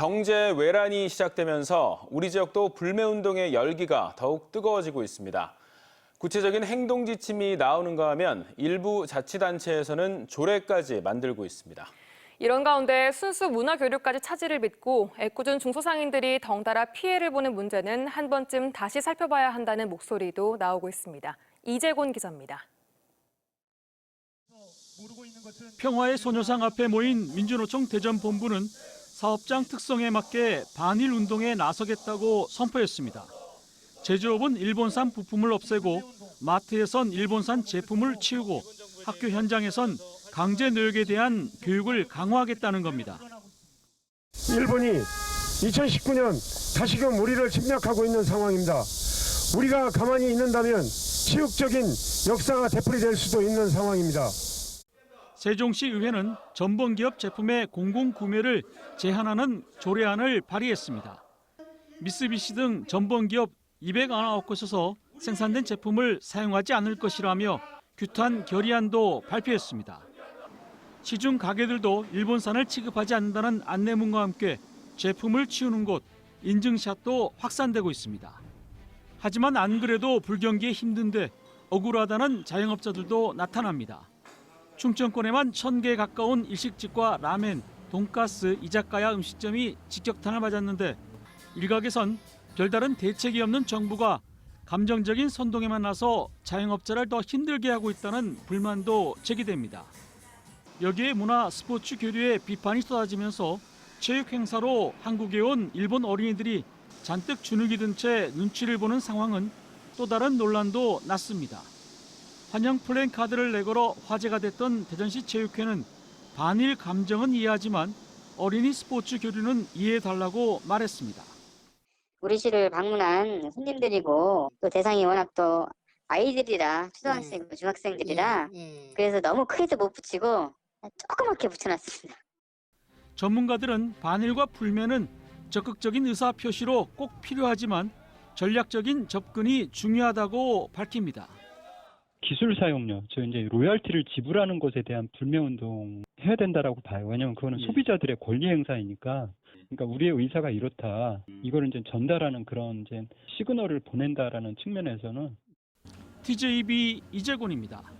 경제 외란이 시작되면서 우리 지역도 불매운동의 열기가 더욱 뜨거워지고 있습니다. 구체적인 행동 지침이 나오는가 하면 일부 자치단체에서는 조례까지 만들고 있습니다. 이런 가운데 순수 문화 교류까지 차질을 빚고 애꿎은 중소상인들이 덩달아 피해를 보는 문제는 한 번쯤 다시 살펴봐야 한다는 목소리도 나오고 있습니다. 이재곤 기자입니다. 평화의 소녀상 앞에 모인 민주노총 대전 본부는 사업장 특성에 맞게 반일 운동에 나서겠다고 선포했습니다. 제조업은 일본산 부품을 없애고 마트에선 일본산 제품을 치우고 학교 현장에선 강제 노역에 대한 교육을 강화하겠다는 겁니다. 일본이 2019년 다시금 우리를 침략하고 있는 상황입니다. 우리가 가만히 있는다면 치욕적인 역사가 되풀이될 수도 있는 상황입니다. 세종시 의회는 전범기업 제품의 공공 구매를 제한하는 조례안을 발의했습니다. 미쓰비시 등 전범기업 209곳에서 생산된 제품을 사용하지 않을 것이라며 규탄 결의안도 발표했습니다. 시중 가게들도 일본산을 취급하지 않는다는 안내문과 함께 제품을 치우는 곳 인증샷도 확산되고 있습니다. 하지만 안 그래도 불경기에 힘든데 억울하다는 자영업자들도 나타납니다. 충청권에만 천개 가까운 일식집과 라멘, 돈가스, 이자카야 음식점이 직격탄을 맞았는데 일각에선 별다른 대책이 없는 정부가 감정적인 선동에만 나서 자영업자를 더 힘들게 하고 있다는 불만도 제기됩니다. 여기에 문화 스포츠 교류에 비판이 쏟아지면서 체육 행사로 한국에 온 일본 어린이들이 잔뜩 주눅이 든 채 눈치를 보는 상황은 또 다른 논란도 났습니다. 환영 플랜카드를 내걸어 화제가 됐던 대전시 체육회는 반일 감정은 이해하지만 어린이 스포츠 교류는 이해해달라고 말했습니다. 우리 시를 방문한 손님들이고 또 대상이 워낙 또 아이들이라 초등학생, 중학생들이라 예. 그래서 너무 크게도 못 붙이고 조그맣게 붙여놨습니다. 전문가들은 반일과 불매는 적극적인 의사 표시로 꼭 필요하지만 전략적인 접근이 중요하다고 밝힙니다. 기술 사용료, 저 이제 로열티를 지불하는 것에 대한 불매 운동 해야 된다라고 봐요. 왜냐면 그거는 소비자들의 권리 행사이니까. 그러니까 우리의 의사가 이렇다. 이거를 이제 전달하는 그런 이제 시그널을 보낸다라는 측면에서는 TJB 이재곤입니다.